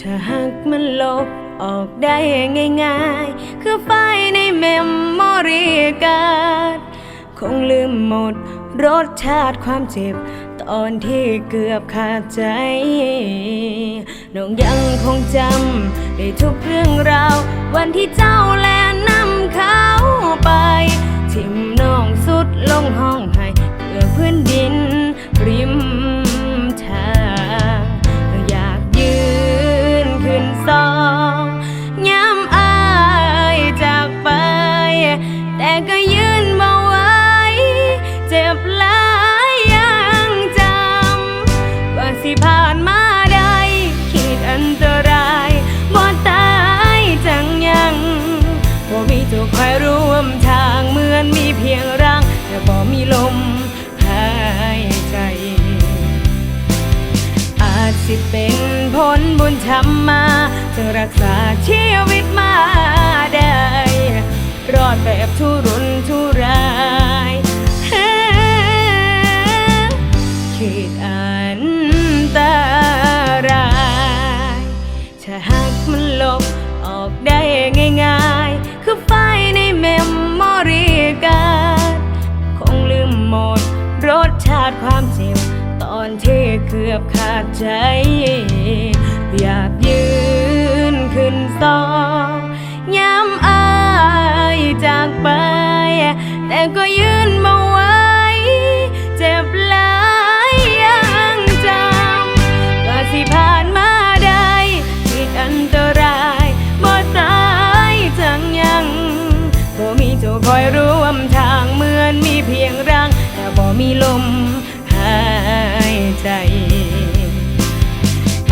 ถ้าหากมันลบออกได้ง่ายๆ คือไฟในเมมโมรีการ์ดคงลืมหมดรสชาติความเจ็บ ตอนที่เกือบขาดใจ น้องยังคงจำได้ทุกเรื่องราว วันที่เจ้าแลนำเขาไป ทิมน้ง จ็บหลายยังจำว่าสิผ่านมาได้ขีดอันตรายบ่ตายจังยังบ่มีเจ้าคอยร่วมทางเหมือนมีเพียงร่างแต่บ่มีลมหายใจ อาจสิเป็นผลบุญทำมาจะรักษาชีวิตมาได้ รอดแบบทุรนทุร หมด รสชาติความเจ็บ ตอนที่เกือบขาดใจ อยากยืนขึ้นสองย้ำอายจากไป แต่ก็ยืนมาไว้ เจ็บ มีลมหายใจ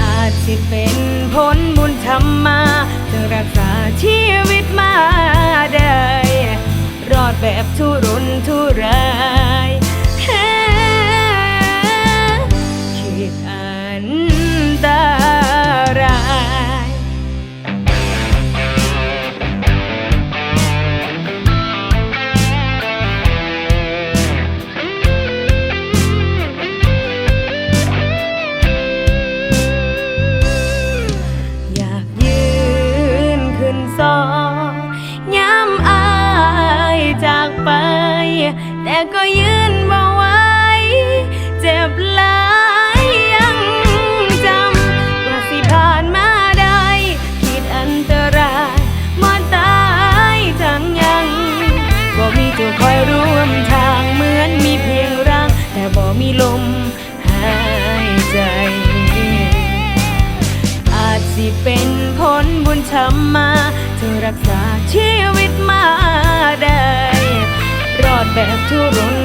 อาจสิเป็นผลบุญทำมาจะรักษาชีวิตมาได้ รอดแบบทุรนทุราย แต่ก็ยืนบ่ไหวเจ็บหลายยังจำว่าสิผ่านมาได้คิดอันตรายมาตายจังยังบ่มีเจ้าคอยร่วมทางเหมือนมีเพียงร่าง แต่บ่มีลมหายใจ อาจสิเป็นผลบุญทำมาจะรักษาชีวิตมา แบบทุรนทุราย